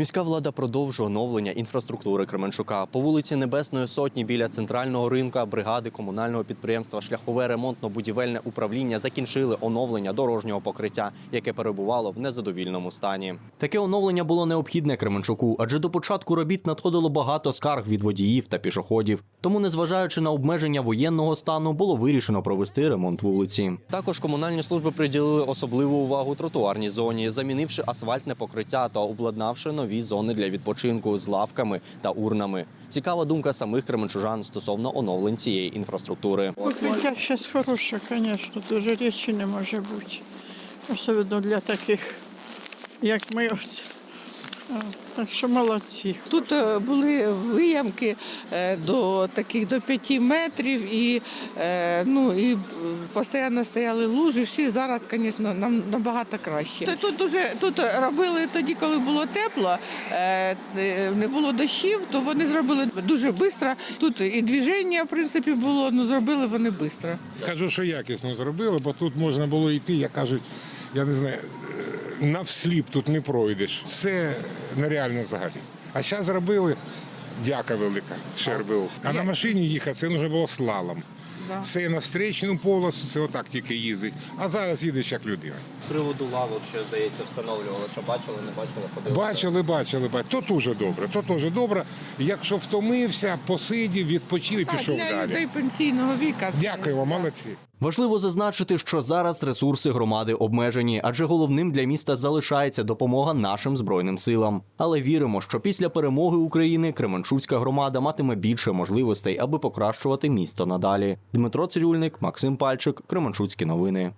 Міська влада продовжує оновлення інфраструктури Кременчука. По вулиці Небесної Сотні біля центрального ринка бригади комунального підприємства Шляхове ремонтно-будівельне управління закінчили оновлення дорожнього покриття, яке перебувало в незадовільному стані. Таке оновлення було необхідне Кременчуку, адже до початку робіт надходило багато скарг від водіїв та пішоходів. Тому, незважаючи на обмеження воєнного стану, було вирішено провести ремонт вулиці. Також комунальні служби приділили особливу увагу тротуарній зоні, замінивши асфальтне покриття та обладнавши нові зони для відпочинку з лавками та урнами. Цікава думка самих кременчужан стосовно оновлень цієї інфраструктури. Покриття зараз хороше, звісно, дуже речі не може бути. Особливо для таких, як ми. Ось. Так що молодці. Тут е, були виямки е, до таких до 5 метрів і, е, ну, і постійно стояли лужі. Всі зараз, звісно, нам набагато краще. Тут, тут, дуже, тут робили тоді, коли було тепло, не було дощів, то вони зробили дуже швидко. Тут і движення, в принципі, було, ну зробили вони швидко. Кажу, що якісно зробили, бо тут можна було йти, як кажуть, я не знаю, навсліп тут не пройдеш. Це нереально взагалі. А зараз зробили дяка велика Шербил. А на машині їхати це вже було слалом. Це на встречну полосу, це отак тільки їздить. А зараз їдеш як людина. З приводу лавок ще здається встановлювали, що бачили, не бачили, ходили. Бачили, бачили, бачили. То дуже добре, то дуже добре. Якщо втомився, посидів, відпочив і пішов для людей пенсійного віка. Дякую вам, молодці. Важливо зазначити, що зараз ресурси громади обмежені, адже головним для міста залишається допомога нашим збройним силам. Але віримо, що після перемоги України Кременчуцька громада матиме більше можливостей, аби покращувати місто надалі. Дмитро Цирюльник, Максим Пальчик, Кременчуцькі новини.